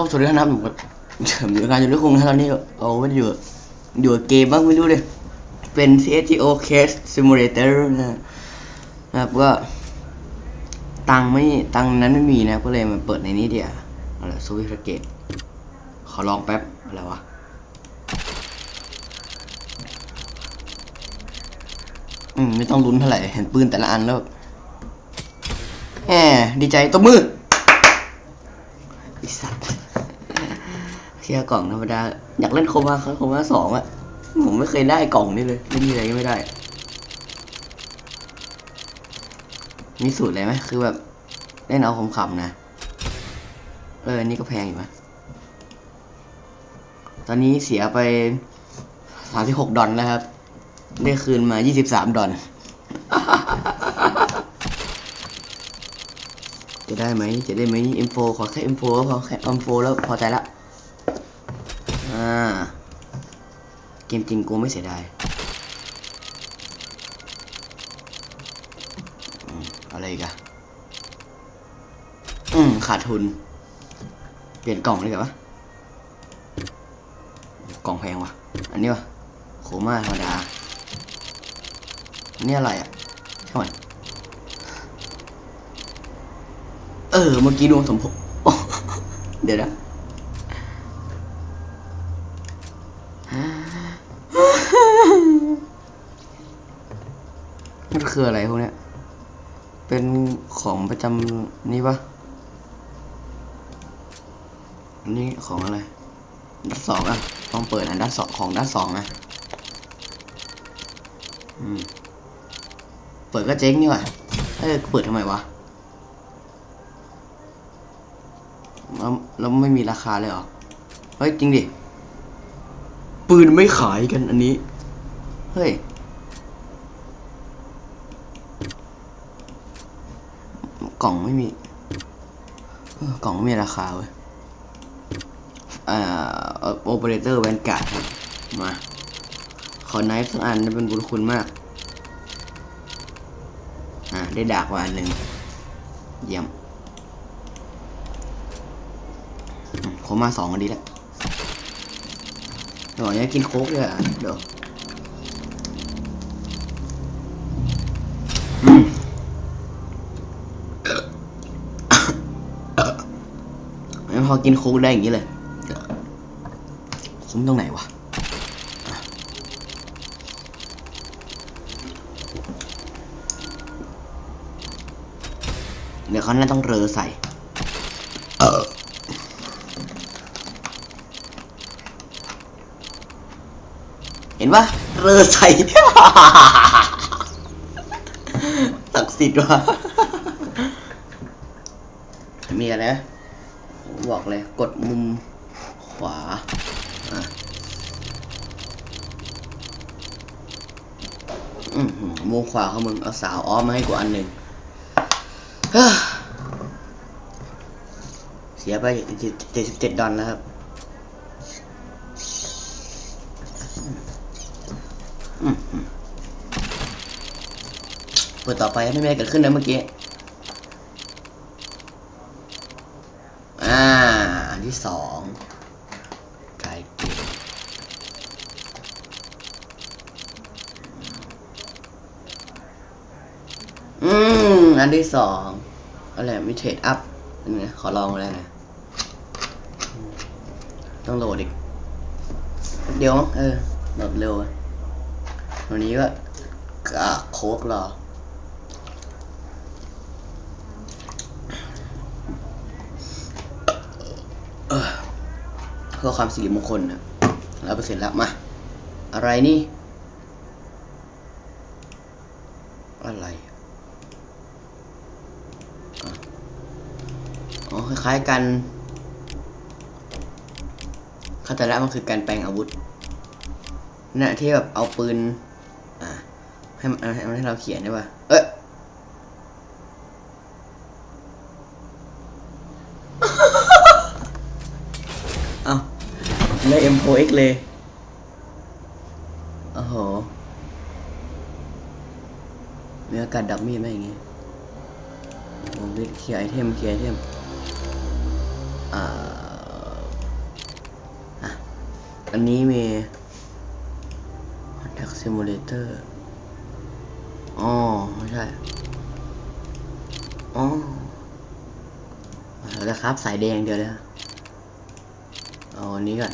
ต้องสวัสดีครับผมก็ผมอยู่งานอยู่ด้วยคงนะตอนนี้เอาไม่ได้อยู่อยู่เกมบ้างไม่รู้เลยเป็น CSGO Case Simulator นะนะครับก็ตังไม่ตังนั้นไม่มีนะก็เลยมาเปิดในนี้เดียวอะไรสวิตเกตขอลองแป๊บอะไรวะอืมไม่ต้องลุ้นเท่าไหร่เห็นปืนแต่ละอันแล้วแบบแหมดีใจตัวมือไอสัตว์ เชียกล่องธรรมดา อยากเล่นโคมาครับโคมาสองอะผมไม่เคยได้กล่องนี้เลยเล่นทีไรก็ไม่ได้ มีสูตรอะไรไหมคือแบบเล่นเอาขำๆนะ เออ นี่ก็แพงอยู่ปะตอนนี้เสียไปสามสิบหกดอลแล้วครับ ได้คืนมา23ดอลจะได้ไหม จะได้ไหม M4 ขอแค่ M4 ก็พอแค่ M4 แล้วพอใจละ อ่า เกมจริงกูไม่เสียดายอืมอะไรอีกอะอืมขาดทุน เปลี่ยนกล่องเลยกันปะกล่องแพงวะอันนี้วะโคม่าธรรมดาอันนี่อะไรอะช่างมันเออ เมื่อกี้ดวงสมพงษ์เดี๋ยวนะ คืออะไรพวกเนี้ย เป็นของประจำนี่ปะอันนี้ของอะไรด้านสองอะต้องเปิดอันด้านสองของด้านสองนะอืมเปิดก็เจ๊งนี่หว่าเอ้ยเปิดทำไมวะแล้วแล้วไม่มีราคาเลยเหรอ เฮ้ย จริงดิ ปืนไม่ขายกันอันนี้ เฮ้ย กล่องไม่มีกล่องไม่มีราคาเว้ยอ่าโอเปอเรเตอร์แวนการ์ดครับมา ขอไนฟ์สักอันนะเป็นบุญคุณมาก อ่า ได้ดากมาอันหนึ่งเยี่ยมอืมโคมาสองกันดีแล้วเดี๋ยวนี้กินโค้กเลยอะเดี๋ยวอืมไม่ พอกินโค้กได้อย่างนี้เลยคุ้มตรงไหนวะเดี๋ยวเขาน่าต้องเรอใส่เห็นปะเรอใส่ศักดิ์สิทธิ์วะมีอะไรนะ บอกเลย กดมุมขวาอืมมุมขวาเขามึงเอาสาวอ้อมมาให้กูอันหนึ่งเสียไปเจ็ดสิบเจ็ดดอลนะครับเปิดต่อไปไม่มีอะไรเกิดขึ้นนะเมื่อกี้ อ่าอันที่สองไก่เกมอืม อันที่สองอะไรมิเทรดอัพนี่ไงขอลองเลยนะ ต้องโหลดอีก เดี๋ยว เออ โหลดเร็วอะวันนี้ก็โคกรออ เพื่อความสิริมงคลนะร้อยเปอร์เซ็นต์แล้วมา อะไรนี่ อะไรอ๋อคล้ายๆกันเข้าล้วมันคือการแปลงอาวุธน่ะที่แบบเอาปืน อ่าให้ให้มันให้เราเขียนได้ป่ะ เอ้ย เอา ได้ M4X เลยโอ้โหมีอากาศดับมีดไหมอย่างงี้โอ้วิทเคลียร์ไอเทมเคลียร์ไอเทมอ่าอันนี้มี Contact Simulator อ๋อไม่ใช่ อ๋อเราจะครับ สายแดงเดียวเลยเอาอันนี้ก่อน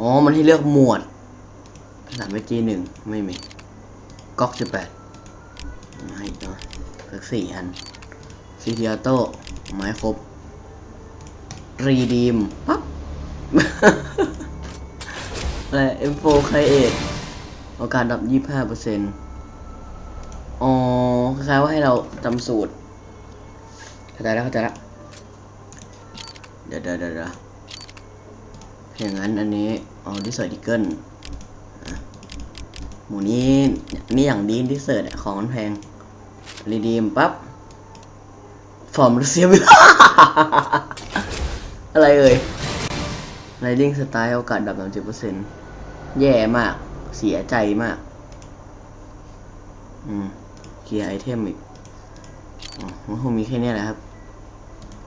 อ๋อ มันให้เลือกหมวดสามเจีหนึ่งไม่มีก๊อกสิบแปดไม่อีกเนาะเลือกสี่อันซีเทีอโต้ไม้ครบรีดีมปั๊บอะไร M4 Create โอกาสดับ25เปอร์เซ็นต์อ๋อคล้ายว่าให้เราจำสูตรเข้าใจแล้วเข้าใจแล้วเดี๋ยวเดี๋ยวเดี๋ยวเดี๋ยว อย่างนั้นอันนี้เอาดิเซอร์ดิเกิลหมูนี้นี่อย่างดีดิเซอร์ของมันแพงรีดีมปั๊บฟอร์มเสียเวลาอะไรเอ่ยไ i ดิ้งสไตล์โอกาสดับ30%แย่มาก เสียใจมาก อืม เกียร์ไอเทมอีก อ๋อมันคงมีแค่นี้แหละครับ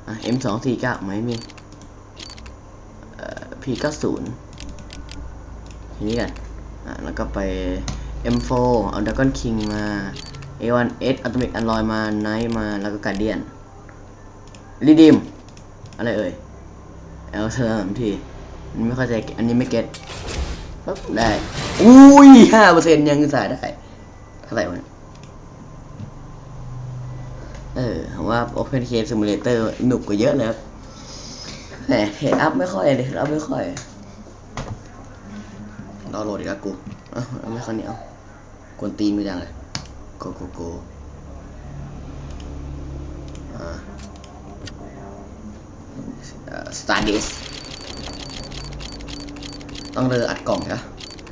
อะ M สองสี่เก้าไม่มี P เก้าศูนย์ทีนี้กันอะแล้วก็ไป M4 เอา Dragon King มา A1S Atomic Alloy มา Knight มา แล้วก็ Guardian รีดีมอะไรเอ่ยเอลเซอร์ทีอันนี้ไม่เข้าใจ อันนี้ไม่เก็ตปั๊บได้ อุ้ยห้าเปอร์เซ็นต์ยังใส่ได้ เท่าไหร่วะเออว่า Open Case Simulator หนุกกว่าเยอะเลยครับ แหมเฮดอัพไม่ค่อยเลยเฮดอัพไม่ค่อยดาวโหลดอีกแล้วกูเอ้าไม่ค่อยเนี่เอากวนตีนกูจังเลยโกโกโกอ่าสตาร์ดิสต้องเรืออัดกล่องนะ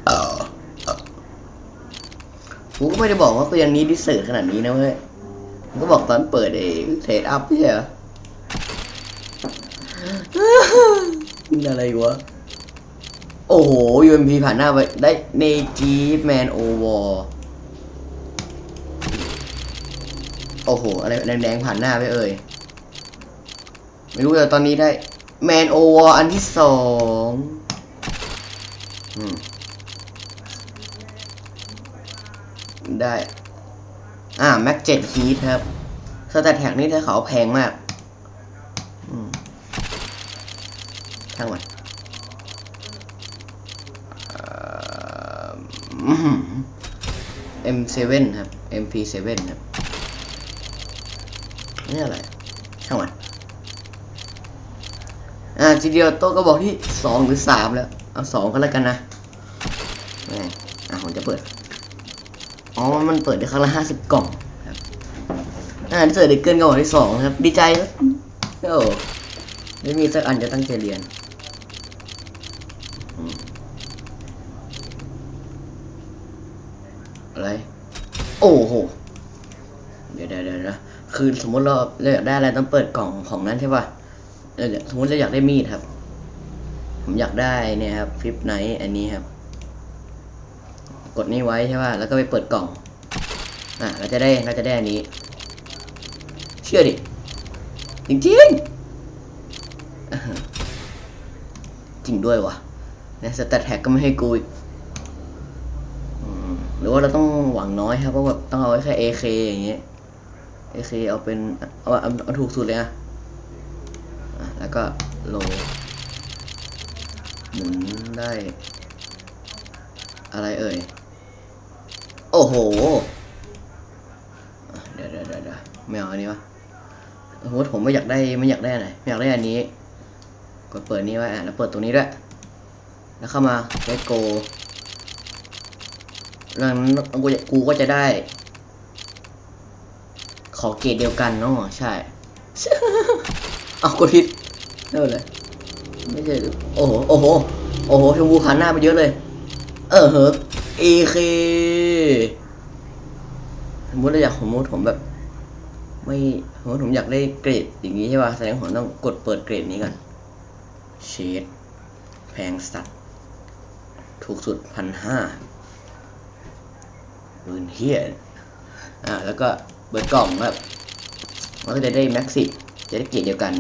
เออกูก็ไม่ได้บอกว่ากูยังนี้ดิเซอร์ขนาดนี้นะเว้ยกูก็บอกตอนเปิดเองเทรดอัพเนี่เหรอ นอะไรวะ โอ้โห UMP ผ่านหน้าไปได้เนจีแมนโอวอโอ้โห อะไรแดงๆผ่านหน้าไปเอ่ย ไม่รู้แต่ตอนนี้ได้แมนโอวออันที่สองได้ อ่า แม็กเจ็ดฮีทครับสแตทแท็กนี่ถ้าเขาแพงมาก อืม ช่างมันเอ่ออื้อหือ M7 ครับ MP7 ครับนี่อะไรช่างมันอ่าทีเดียวโต๊ะก็บอกที่สองหรือสามแล้ว เอาสองก็แล้วกันนะแม่อะผมจะเปิด อ๋อ มันเปิดได้ครั้งละห้าสิบกล่องครับอ่าเจอเด็กเกินกล่องที่สองครับ ดีใจครับโอ้ไม่มีสักอันจะตั้งใจเรียนอืมอะไร โอ้โห เดี๋ยวเดี๋ยวเดี๋ยวนะคือสมมติเราเราอยากได้อะไรต้องเปิดกล่องของนั้นใช่ป่ะเออสมมติเราอยากได้มีดครับ ผมอยากได้เนี่ยครับฟลิปไนท์อันนี้ครับ กดนี่ไว้ใช่ป่ะ แล้วก็ไปเปิดกล่อง อะ เราจะได้เราจะได้อันนี้ เชื่อดิ จริงจริงจริงด้วยวะในสแตทแท็กก็ไม่ให้กูอีก หรือว่าเราต้องหวังน้อยครับเพราะแบบต้องเอาไว้แค่ AK อย่างเงี้ย AK เอาเป็นเอาเอาเอาถูกสุดเลยอะอะแล้วก็โลหมุนได้ อะไรเอ่ย โอ้โหเดี๋ยวเดี๋ยวเดี๋ยวเดี๋ยวไม่เอาอันนี้วะสมมติผมไม่อยากได้ไม่อยากได้อันไหนไม่อยากได้อันนี้ กดเปิดนี้ไว้อะแล้วเปิดตรงนี้ด้วย แล้วเข้ามา let go แล้ นั้นกูกูก็จะได้ ขอเกรดเดียวกันเนาะใช่ เอากดผิดเท่าเลยไม่ใช่โอ้โหโอ้โหโอ้โหชมพูผ่านหน้าไปเยอะเลย เออเหอะเอเคสมมติเราอยากสมมติผมแบบ ไม่สมมติผมอยากได้เกรดอย่างนี้ใช่ป่ะแสดงผมต้องกดเปิดเกรดนี้ก่อนเชดแพงสัตว์ถูกสุดพันห้า ปืนเฮียอ่าแล้วก็เปิดกล่องแบบมันก็จะได้แม็กซิจะได้เกียรดเดียวกัน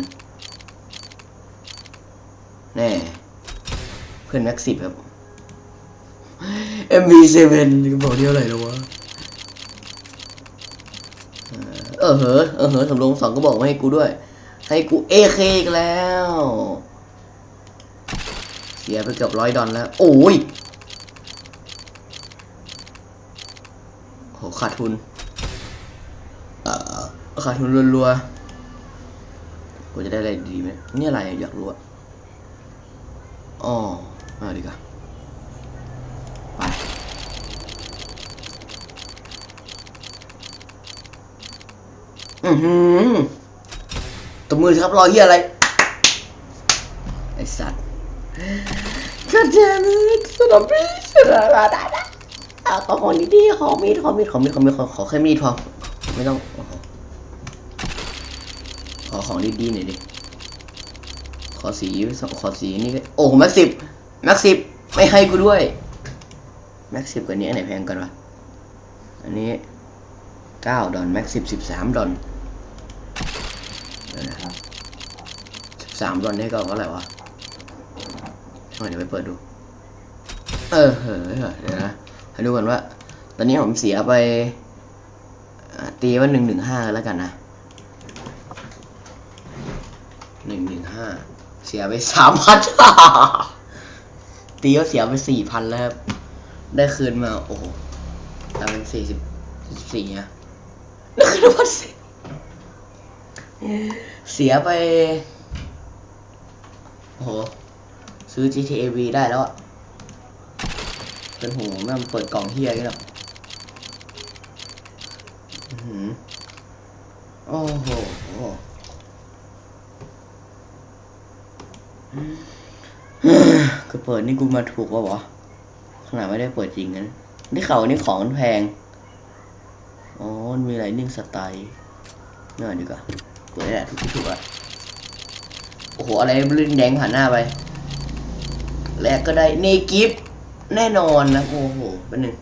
แน่เพื่อนแม็กสิบครับ MB7 ก็บอกเดียวอะไรแล้ววะเออเหอเออเหอสำรองสองก็บอกมาให้กูด้วย ให้กูเอเคอีกแล้ว เสียไปเกือบร้อยดอลแล้ว โอ้ยโห ขาดทุน เอ่อขาดทุนรัวๆกูจะได้อะไรดีไหมนี่อะไรอยากรู้อะอ๋อมาดีกว่าไปอือหือตบมือครับรอเฮียอะไร ไอสัตว์ก็เจมิกสนอ ปีสระระดาดาอะขอของดีๆขอมีดขอมีดขอมีดขอมีดขอขอแค่มีดพอไม่ต้องขอของดีๆหน่อยดิขอสีขอสีนี่โอ้แม็กสิบแม็กสิบไม่ให้กูด้วยแม็กสิบกว่านี้อันไหนแพงกันวะอันนี้เก้าดอลแม็กสิบสิบสามดอลสิบสามดอลนี่ก็เท่าไหร่วะเอาเดี๋ยวไปเปิดดู เออเฮ้ยเดี๋ยวนะ ดูก่อนว่า ตอนนี้ผมเสียไปตีว่าหนึ่งหนึ่งห้าแล้วกันนะหนึ่งหนึ่งห้าเสียไปสามพันตีว่าเสียไปสี่พันแล้วครับ ได้คืนมาโอ้โหกลายเป็นสี่สิบสี่อะได้คืนมาพันสี่เสียไป โอ้โห ซื้อ GTA V ได้แล้วอะ เป็นหูแม่งเปิดกล่องเฮียกันหรอกอือหือโอ้โหคือเปิดนี่กูมาถูกปะวะขนาดไม่ได้เปิดจริงนะนี่เขานี่ของมันแพง อ๋อ มีอะไรนิ่งสไตล์นี่ก่อนดีกว่ากดได้แหละถูกที่ถูกอะโอ้โห อะไรลื่นแดงผ่านหน้าไป แรกก็ได้เนกิฟ แน่นอนนะโอ้โหเป็นหนึ่ง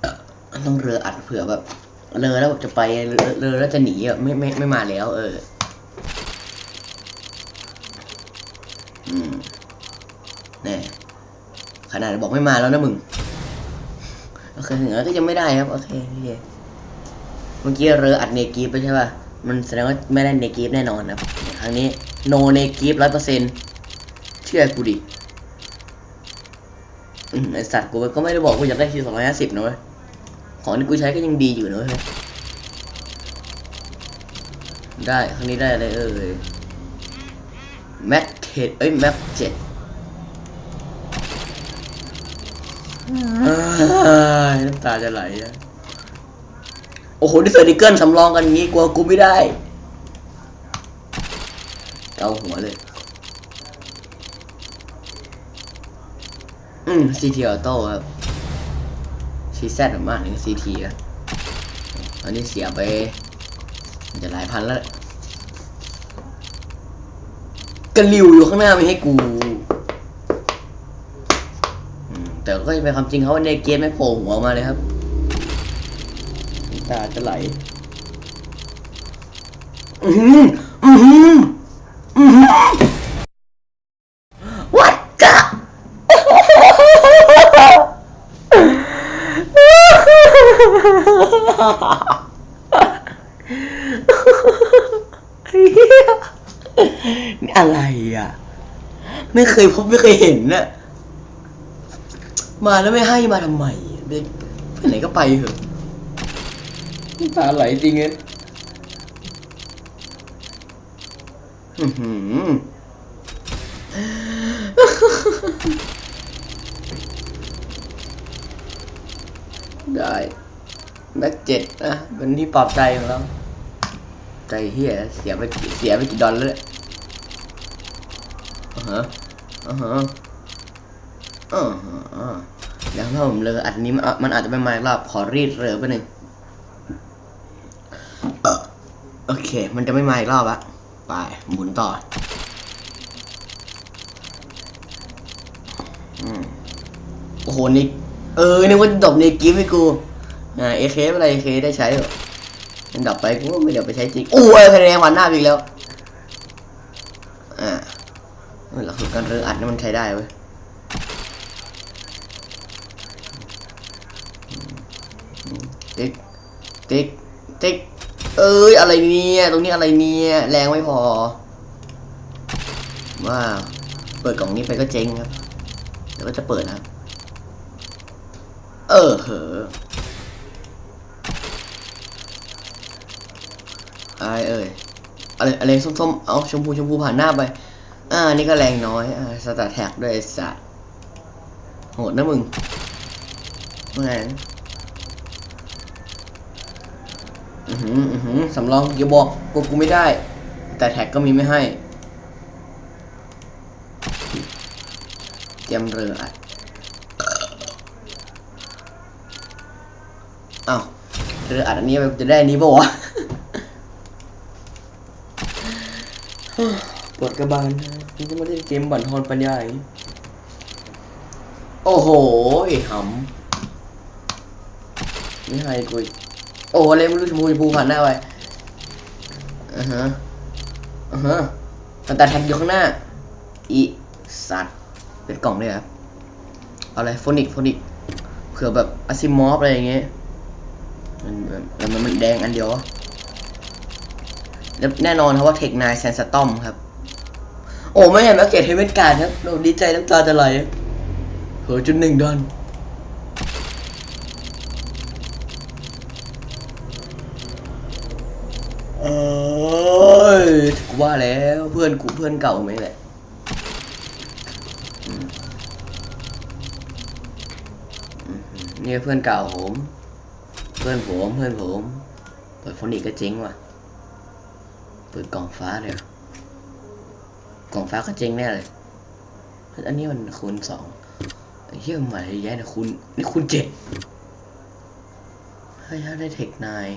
เอ่อต้องเรืออัดเผื่อแบบเรือแล้วจะไปเรือเรือแล้วจะหนีอะไม่ไม่ไม่มาแล้ว เออนี่ขนาดบอกไม่มาแล้วนะมึงโอเคถึงแล้วก็ยังไม่ได้ครับ โอเคโอเคเมื่อกี้เรืออัดเนกีไปใช่ป่ะ มันแสดงว่าไม่ได้เนกีฟแน่นอนนะครับครั้งนี้โนเนกีฟร้อยเปอร์เซ็นเชื่อกูดิอืมไอสัตว์กูก็ไม่ได้บอกกูอยากได้ทีสองร้อยห้าสิบนะเว้ยของที่กูใช้ก็ยังดีอยู่นะเว้ยได้ครั้งนี้ได้อะไรเอ่ยแม็กเทดเอ้ยแม็กเจ็ดน้ำตาจะไหลอะโอ้โหดิเซอร์ดิเกิลสำรองกันอย่างงี้กลัวกูไม่ได้ เกาหัวเลย อืมซีทีออโต้ครับซีแซดมากถึงซีทีอะตอนนี้เสียไป จะหลายพันแล้วแหละกระลิวอยู่ข้างหน้าไม่ให้กูแต่ก็จะเป็นความจริงเขาในเกมไม่โผล่หัวมาเลยครับ ตาจะไหล อือหืออือหืออือหือ What the เหี้ยนี่อะไรอะ ไม่เคยพบไม่เคยเห็นน่ะมาแล้วไม่ให้มาทำไมไปไปไหนก็ไปเถอะน้ำ ตาไหลจริงเงี้ยอือหือได้แม็กเจ็ดนะเป็นที่ปลอบใจของเราใจเฮียเสียไปเสียไปกี่ดอลแล้วเนี่ยอ่าฮะอ่าฮะอ่าฮะแล้วถ้าผมเลออันนี้มันอาจจะไม่มาอีกรอบขอรีดเรือไปหนึ่งเอ่อโอเค มันจะไม่มาอีกรอบละไปหมุนต่อโอ้โหนี่เออนึกว่าดบในกิฟต์ให้กูอ่าเอเคอะไรเอเคได้ใช้เหรอมันดับไปกูไม่เดี๋ยวไปใช้จริงโอ้ยคะแนนหวานหน้าอีกแล้วอ่าเออหลักสูตรการเรืออัดนี่มันใช้ได้เว้ยติ๊กติ๊กติ๊ก เอ้ยอะไรเนี่ย ตรงนี้อะไรเนี่ย แรงไม่พอว้าวเปิดกล่องนี้ไปก็เจ๊งครับเดี๋ยวก็จะเปิดนะเออเหอะอะไรเอ่ยอะไรอะไรส้มๆ เอาชมพูชมพูผ่านหน้าไป อ่า นี่ก็แรงน้อย อ่า สตาร์แท็กด้วยสัตว์โหดนะมึงแม่ง อือหืออือหือสำรองอย่าบอกกูกูไม่ได้ แต่แท็กก็มีไม่ให้เตรียมเรืออัดอ้าวเรืออัดอันนี้จะได้อันนี้ปะวะปวดกระบาลนะนี่จะมาเล่นเกมบั่นทอนปัญญาอย่างนี้โอ้โหไอ้หำไม่ให้กูอีก โอ้อะไรไม่รู้ชมพูชมพูผ่านหน้าไปอ่าฮะอ่าฮะแต่แท็กอยู่ข้างหน้าอีสัตว์เป็นกล่องด้วยครับเอาอะไรโฟนิกโฟนิกเผื่อแบบอะซิมอฟอะไรอย่างเงี้ยมันแล้วมันมันแดงอันเดียวแล้วแน่นอนครับว่าเทคนายแซนสตอมครับ โอ้ไม่เห็นแม็กเกตเฮเวนการ์ดครับโดดีใจน้ำตาจะไหลเหอจุดหนึ่งดอนเอ้ ยกูว่าแล้วเพื่อนกูเพื่อนเก่าไหมแหละนี่เพื่อนเก่าผม เพื่อนผมเพื่อนผมเปิดโฟนิกก็เจ๊งว่ะเปิดกล่องฟ้าเดียวกล่องฟ้าก็เจ๊งแน่เลยอันนี้มันคูณสองเหี้ยมใหม่แย่นะคูณนี่คูณเจ็ดให้ถ้าได้เทคนาย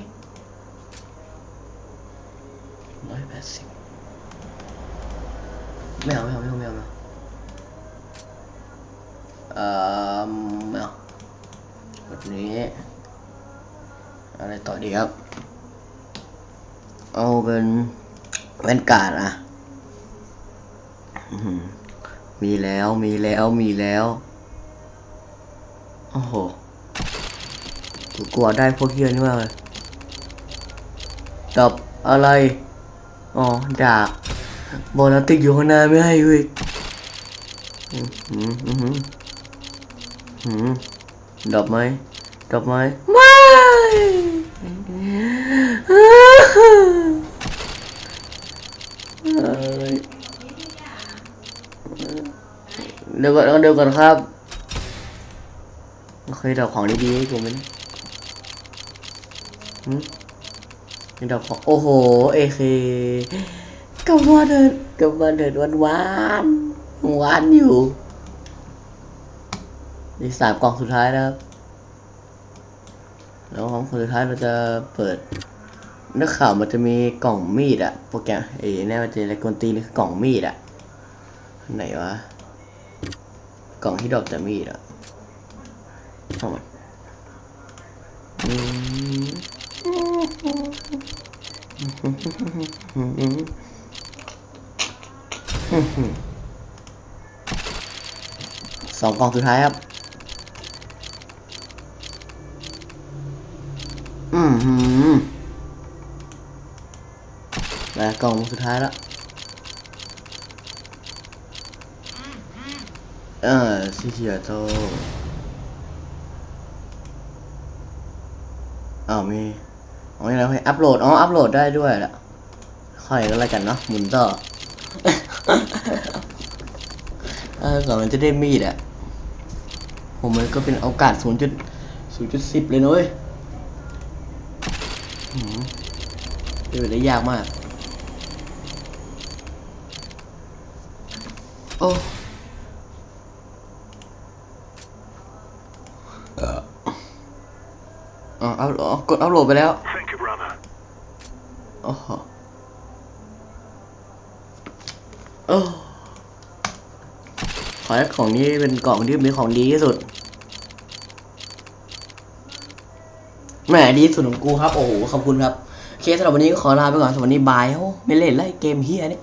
ร้อยแปดสิบไม่เอาไม่เอาไม่เอาไม่เอาไม่เอาเอ่อไม่เอาแบบนี้อะไรต่อดีครับ เอาเป็นแว่นการ์ดอะมีแล้วมีแล้วมีแล้ว โอ้โหกูกลัวได้พวกเฮียนี่มากเลยดับอะไร อ๋อดาบบอลติดอยู่ข้างหน้าไม่ให้อยู่อีกอือหืออือหืออือหือดอกไหมดอกไหมไม่เดี๋ยวก่อนเดี๋ยวก่อนครับเคดอกของดีๆให้ผมไหม หืมนี่ดอกของโอ้โหเอเคกับมาเดินกับมาเดินหวานหวานหวานอยู่นี่สามกล่องสุดท้ายนะครับ แล้วของคนสุดท้ายเราจะเปิดนักข่าวมันจะมีกล่องมีดอะโปรแกรมไอ้เนี่ยมันจะอะไรกวนตีนี่คือกล่องมีดอะไหนวะ กล่องที่ดอกแต่มีดอะช่ามันอืม สองกล่องสุดท้ายครับ อืมหืมแล้วกล่องสุดท้ายแล้วเออซิเชียโตอ้าวมี อ๋อนี่แล้วให้อัพโหลด อ๋อ อัพโหลดได้ด้วยแหละค่อยก็แล้วกันเนาะ หมุนต่อ เออก่อนมันจะได้มีดอะผมมันก็เป็นโอกาสศูนย์จุดศูนย์จุดสิบเลยนุ้ยหืมเป็นได้ยากมาก โอ้อ๋อเอาอ๋อกดอัพโหลดไปแล้ว Thank you, brother. โอ้โหโอ้ขอให้ของนี้เป็นกล่องที่มีของดีที่สุดแหมดีสุดของกูครับ โอ้โห ขอบคุณครับ เคสำหรับวันนี้ก็ขอลาไปก่อนสำหรับวันนี้บายโอ้ไม่เล่นแล้วไอ้เกมเฮียเนี่ย